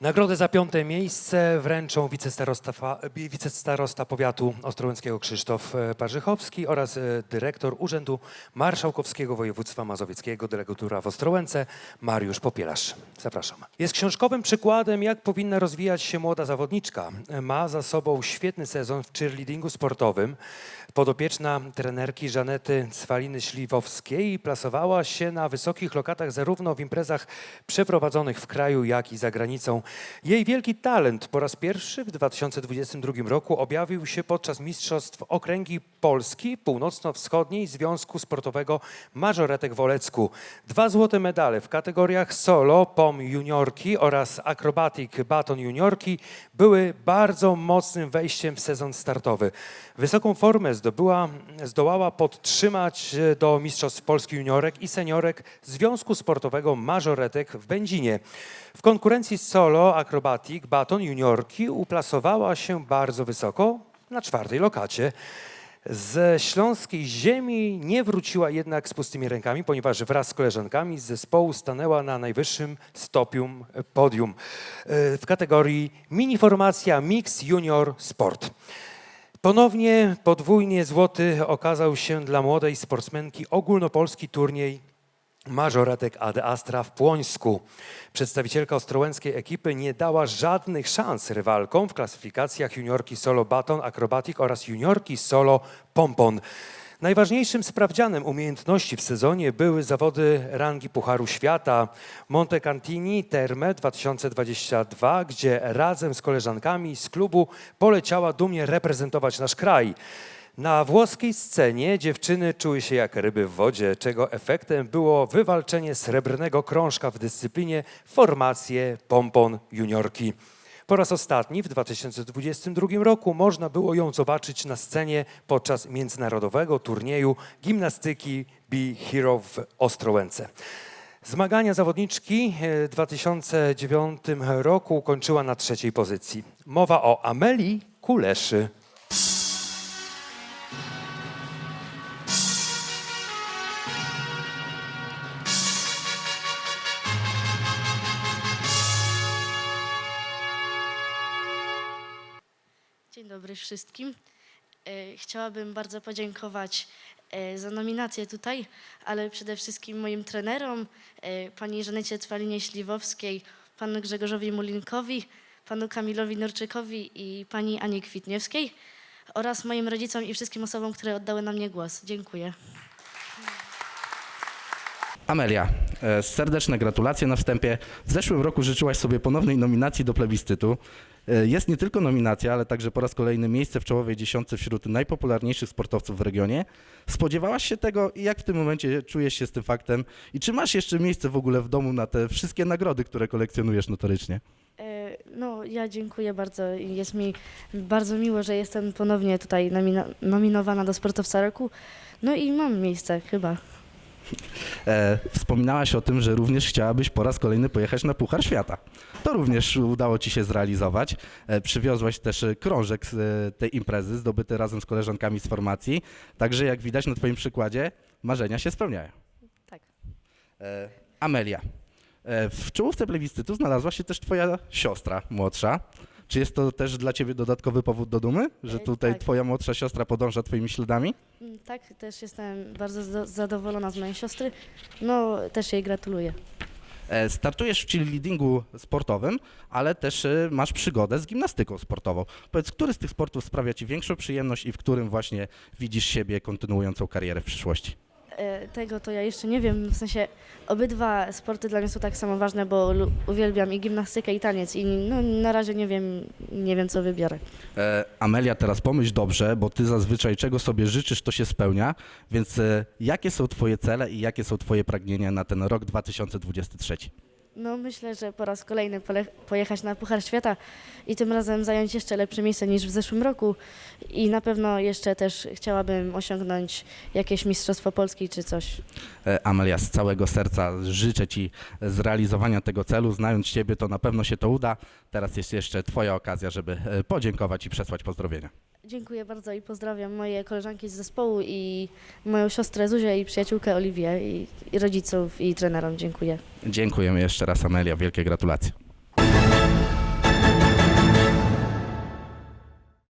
Nagrodę za piąte miejsce wręczą wicestarosta, wicestarosta powiatu ostrołęckiego Krzysztof e, Parzychowski oraz e, dyrektor Urzędu Marszałkowskiego Województwa Mazowieckiego, delegatura w Ostrołęce Mariusz Popielarz. Zapraszam. Jest książkowym przykładem, jak powinna rozwijać się młoda zawodniczka. Ma za sobą świetny sezon w cheerleadingu sportowym. Podopieczna trenerki Żanety Cwaliny-Śliwowskiej plasowała się na wysokich lokatach zarówno w imprezach przeprowadzonych w kraju, jak i za granicą. Jej wielki talent po raz pierwszy w 2022 roku objawił się podczas Mistrzostw Okręgi Polski Północno-Wschodniej Związku Sportowego Mażoretek w Olecku. Dwa złote medale w kategoriach solo, pom juniorki oraz acrobatic baton juniorki były bardzo mocnym wejściem w sezon startowy. Wysoką formę zdobyła, zdołała podtrzymać e, do Mistrzostw Polski Juniorek i Seniorek Związku Sportowego Mażoretek w Będzinie. W konkurencji solo acrobatic baton juniorki uplasowała się bardzo wysoko na czwartej lokacie. Ze śląskiej ziemi nie wróciła jednak z pustymi rękami, ponieważ wraz z koleżankami z zespołu stanęła na najwyższym stopium podium e, w kategorii mini formacja Mix Junior Sport. Ponownie podwójnie złoty okazał się dla młodej sportsmenki ogólnopolski turniej Mażoretek Ad Astra w Płońsku. Przedstawicielka ostrołęckiej ekipy nie dała żadnych szans rywalkom w klasyfikacjach juniorki solo baton, acrobatic oraz juniorki solo pompon. Najważniejszym sprawdzianem umiejętności w sezonie były zawody rangi Pucharu Świata Monte Cantini Terme 2022, gdzie razem z koleżankami z klubu poleciała dumnie reprezentować nasz kraj. Na włoskiej scenie dziewczyny czuły się jak ryby w wodzie, czego efektem było wywalczenie srebrnego krążka w dyscyplinie formacje pompon juniorki. Po raz ostatni w 2022 roku można było ją zobaczyć na scenie podczas międzynarodowego turnieju gimnastyki Be Hero w Ostrołęce. Zmagania zawodniczki e, w 2009 roku ukończyła na trzeciej pozycji. Mowa o Amelii Kuleszy. Dzień dobry wszystkim. E, Chciałabym bardzo podziękować e, za nominację tutaj, ale przede wszystkim moim trenerom, e, pani Żanecie Cwalinie-Śliwowskiej, panu Grzegorzowi Mulinkowi, panu Kamilowi Norczykowi i pani Ani Kwitniewskiej oraz moim rodzicom i wszystkim osobom, które oddały na mnie głos. Dziękuję. Amelia, e, serdeczne gratulacje na wstępie. W zeszłym roku życzyłaś sobie ponownej nominacji do plebiscytu. E, Jest nie tylko nominacja, ale także po raz kolejny miejsce w czołowej dziesiątce wśród najpopularniejszych sportowców w regionie. Spodziewałaś się tego i jak w tym momencie czujesz się z tym faktem? I czy masz jeszcze miejsce w ogóle w domu na te wszystkie nagrody, które kolekcjonujesz notorycznie? E, No, ja dziękuję bardzo. Jest mi bardzo miło, że jestem ponownie tutaj nomino- nominowana do Sportowca Roku. No i mam miejsce chyba. E, wspominałaś o tym, że również chciałabyś po raz kolejny pojechać na Puchar Świata. To również udało ci się zrealizować. E, przywiozłaś też krążek z e, tej imprezy, zdobyty razem z koleżankami z formacji. Także jak widać na twoim przykładzie, marzenia się spełniają. Tak. E, Amelia, e, w czołówce plebiscytu znalazła się też twoja siostra młodsza. Czy jest to też dla ciebie dodatkowy powód do dumy, że tutaj tak. twoja młodsza siostra podąża twoimi śladami? Mm, Tak, też jestem bardzo zadowolona z mojej siostry. No, też jej gratuluję. E, Startujesz w cheerleadingu sportowym, ale też e, masz przygodę z gimnastyką sportową. Powiedz, który z tych sportów sprawia Ci większą przyjemność i w którym właśnie widzisz siebie kontynuującą karierę w przyszłości? E, Tego to ja jeszcze nie wiem, w sensie obydwa sporty dla mnie są tak samo ważne, bo uwielbiam i gimnastykę i taniec i no, na razie nie wiem, nie wiem co wybiorę. E, Amelia, teraz pomyśl dobrze, bo Ty zazwyczaj czego sobie życzysz, to się spełnia, więc e, jakie są Twoje cele i jakie są Twoje pragnienia na ten rok 2023? No myślę, że po raz kolejny pojechać na Puchar Świata i tym razem zająć jeszcze lepsze miejsce niż w zeszłym roku i na pewno jeszcze też chciałabym osiągnąć jakieś Mistrzostwo Polski czy coś. E, Amelia, z całego serca życzę Ci zrealizowania tego celu. Znając Ciebie, to na pewno się to uda. Teraz jest jeszcze Twoja okazja, żeby e, podziękować i przesłać pozdrowienia. Dziękuję bardzo i pozdrawiam moje koleżanki z zespołu i moją siostrę Zuzię i przyjaciółkę Oliwię i, i rodziców i trenerom. Dziękuję. Dziękujemy jeszcze raz, Amelia. Wielkie gratulacje.